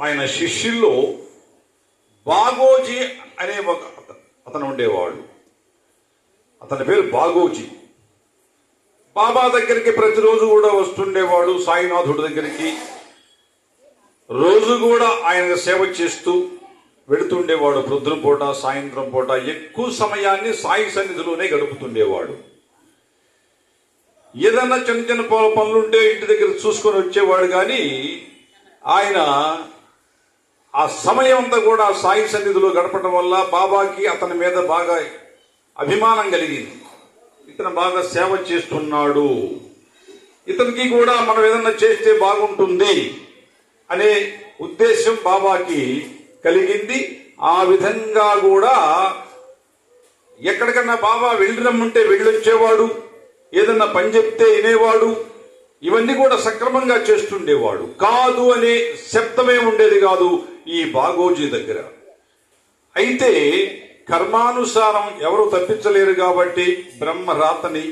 ఆయన శిష్యుల్లో బాగోజీ అనే ఒక అతను ఉండేవాడు. అతని పేరు బాగోజీ. బాబా దగ్గరికి ప్రతిరోజు కూడా వస్తుండేవాడు సాయినాథుడి దగ్గరికి. రోజు కూడా ఆయన సేవ చేస్తూ వెళుతుండేవాడు ప్రొద్దున పూట సాయంత్రం పూట ఎక్కువ సమయాన్ని సాయి సన్నిధిలోనే గడుపుతుండేవాడు. ఏదన్నా చిన్న చిన్న ప- పనులుంటే ఇంటి దగ్గర చూసుకొని వచ్చేవాడు కానీ ఆయన ఆ సమయం అంతా కూడా సాయి సన్నిధిలో గడపడం వల్ల బాబాకి అతని మీద బాగా అభిమానం కలిగింది. ఇతను బాగా సేవ చేస్తున్నాడు. ఇతనికి కూడా మనం ఏదన్నా చేస్తే బాగుంటుంది అనే ఉద్దేశం బాబాకి కలిగింది. ఆ విధంగా కూడా ఎక్కడికన్నా బాబా వెళ్ళినమ్మంటే వెళ్ళొచ్చేవాడు ఏదన్నా పని చెప్తే వినేవాడు ఇవన్నీ కూడా సక్రమంగా చేస్తుండేవాడు. కాదు అనే శబ్దమే ఉండేది కాదు. ఈ బాగోజీ దగ్గర. అయితే కర్మానుసారం ఎవరు తప్పించలేరు కాబట్టి బ్రహ్మ రాతని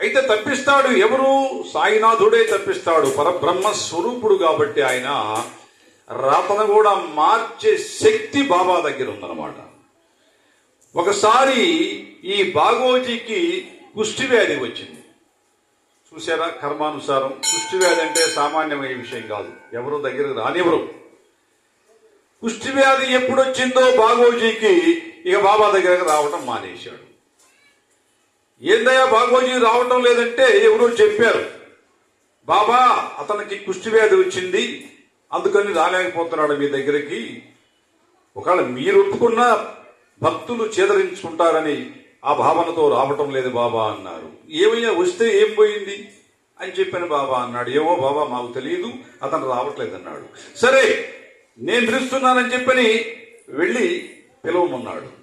అయితే తప్పిస్తాడు ఎవరు? సాయినాథుడే తప్పిస్తాడు పరబ్రహ్మ స్వరూపుడు కాబట్టి ఆయన రాతను కూడా మార్చే శక్తి బాబా దగ్గర ఉందన్నమాట. ఒకసారి ఈ బాగోజీకి కుష్టి వ్యాధి వచ్చింది. చూసారా కర్మానుసారం కుష్టి వ్యాధి అంటే సామాన్యమైన విషయం కాదు. ఎవరు దగ్గరకు రానివ్వరు. కుష్టి వ్యాధి ఎప్పుడు వచ్చిందో బాగోజీకి ఇక బాబా దగ్గరకు రావటం మానేశాడు. ఏందయ్యా బాగోజీ రావటం లేదంటే ఎవరో చెప్పారు. బాబా అతనికి కుష్టి వ్యాధి వచ్చింది అందుకని రాలేకపోతున్నాడు మీ దగ్గరికి. ఒకవేళ మీరు ఒప్పుకున్న భక్తులు చేదరించుకుంటారని ఆ భావనతో రావటం లేదు బాబా అన్నారు. ఏమైనా వస్తే ఏం పోయింది? అని చెప్పాను బాబా అన్నాడు. ఏమో బాబా మాకు తెలియదు అతను రావట్లేదు అన్నాడు సరే నేను పిలుస్తున్నానని చెప్పని వెళ్ళి పిలవమన్నాడు.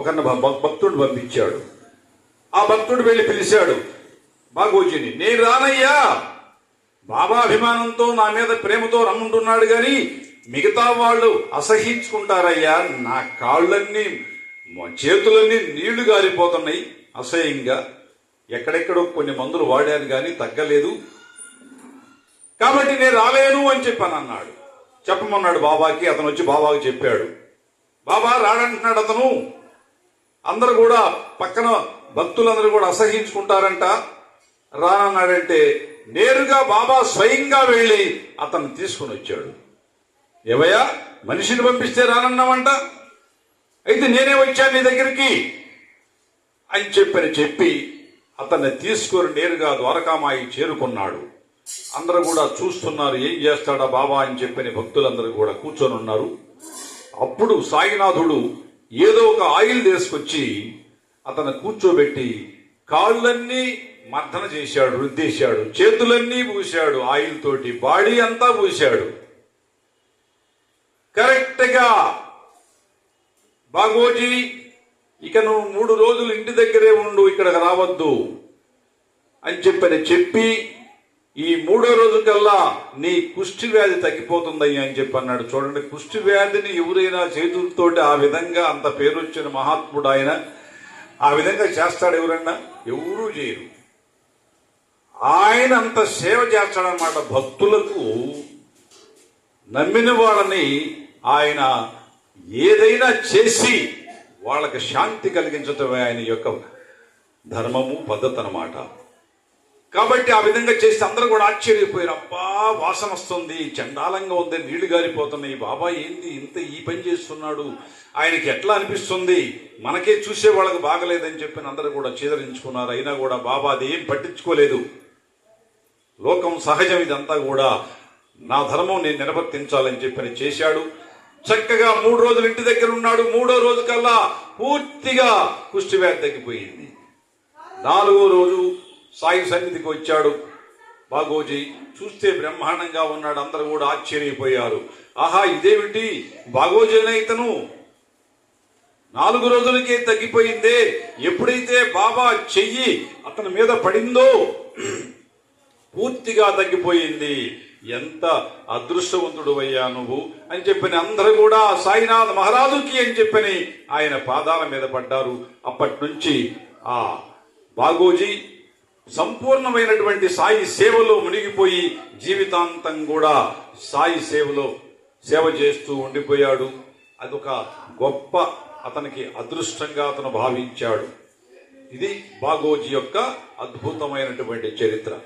ఒక భక్తుడు పంపించాడు. ఆ భక్తుడు వెళ్ళి పిలిచాడు బాగోజీని నేను రానయ్యా. బాబా అభిమానంతో నా మీద ప్రేమతో రమ్ముంటున్నాడు గాని మిగతా వాళ్ళు అసహించుకుంటారయ్యా. నా కాళ్ళన్నీ చేతులన్నీ నీళ్ళు గారిపోతున్నాయి అసహ్యంగా. ఎక్కడెక్కడో కొన్ని మందులు వాడాను కానీ తగ్గలేదు. కాబట్టి నేను రాలేను అని చెప్పాను అన్నాడు చెప్పమన్నాడు బాబాకి అతను వచ్చి బాబాకి చెప్పాడు. బాబా రాడంటున్నాడు అతను. అందరు కూడా పక్కన భక్తులందరూ కూడా అసహించుకుంటారంట రానన్నాడంటే నేరుగా బాబా స్వయంగా వెళ్ళి అతన్ని తీసుకుని వచ్చాడు. ఏవయ్యా మనిషిని పంపిస్తే రానన్నామంట అయితే నేనే వచ్చాను నీ దగ్గరికి? అని చెప్పని చెప్పి అతన్ని తీసుకొని నేరుగా ద్వారకామాయి చేరుకున్నాడు. అందరూ కూడా చూస్తున్నారు ఏం చేస్తాడా బాబా అని చెప్పని భక్తులందరూ కూడా కూర్చొని ఉన్నారు. అప్పుడు సాయినాథుడు ఏదో ఒక ఆయిల్ తీసుకొచ్చి అతను కూర్చోబెట్టి కాళ్ళన్నీ మర్దన చేశాడు రుద్దేశాడు చేతులన్నీ పూశాడు ఆయిల్ తోటి బాడీ అంతా పూశాడు. కరెక్ట్గా బాగోజీ ఇక నువ్వు మూడు రోజులు ఇంటి దగ్గరే ఉండు ఇక్కడికి రావద్దు అని చెప్పని చెప్పి ఈ మూడో రోజు కల్లా నీ కుష్టి వ్యాధి తగ్గిపోతుందయ్యా అని చెప్పి అన్నాడు. చూడండి కుష్టి వ్యాధిని ఎవరైనా చేతులతోటి ఆ విధంగా అంత పేరు వచ్చిన మహాత్ముడు ఆయన ఆ విధంగా చేస్తాడు ఎవరన్నా? ఎవరూ చేయరు. ఆయన అంత సేవ చేస్తాడనమాట భక్తులకు నమ్మిన వాళ్ళని ఆయన ఏదైనా చేసి వాళ్ళకి శాంతి కలిగించటమే ఆయన యొక్క ధర్మము పద్ధతి అన్నమాట కాబట్టి ఆ విధంగా చేస్తే అందరూ కూడా ఆశ్చర్యపోయారు. అబ్బా వాసన వస్తుంది చండాలంగా ఉంది నీళ్ళు గారిపోతున్నాయి. బాబా ఏంది ఇంత ఈ పని చేస్తున్నాడు? ఆయనకి ఎట్లా అనిపిస్తుంది? మనకే చూసే వాళ్ళకి బాగలేదని చెప్పి అందరూ కూడా చేదరించుకున్నారు. అయినా కూడా బాబా అది ఏం పట్టించుకోలేదు. లోకం సహజం ఇదంతా కూడా. నా ధర్మం నేను నిలబర్తించాలని చెప్పని చేశాడు. చక్కగా మూడు రోజులు ఇంటి దగ్గర ఉన్నాడు. మూడో రోజు కల్లా పూర్తిగా కుష్టి వ్యాధి తగ్గిపోయింది నాలుగో రోజు సాయి సన్నిధికి వచ్చాడు. బాగోజీ చూస్తే బ్రహ్మాండంగా ఉన్నాడు. అందరూ కూడా ఆశ్చర్యపోయారు. ఆహా ఇదేమిటి? బాగోజీనే ఇతను. నాలుగు రోజులకే తగ్గిపోయిందే. ఎప్పుడైతే బాబా చెయ్యి అతని మీద పడిందో పూర్తిగా తగ్గిపోయింది. ఎంత అదృష్టవంతుడు అయ్యా నువ్వు అని చెప్పని అందరూ కూడా సాయినాథ్ మహారాజుకి అని చెప్పని ఆయన పాదాల మీద పడ్డారు. అప్పటి నుంచి ఆ బాగోజీ సంపూర్ణమైనటువంటి సాయి సేవలో మునిగిపోయి జీవితాంతం కూడా సాయి సేవలో సేవ చేస్తూ ఉండిపోయాడు. అదొక గొప్ప అతనికి అదృష్టంగా అతను భావించాడు. ఇది బాగోజీ యొక్క అద్భుతమైనటువంటి చరిత్ర.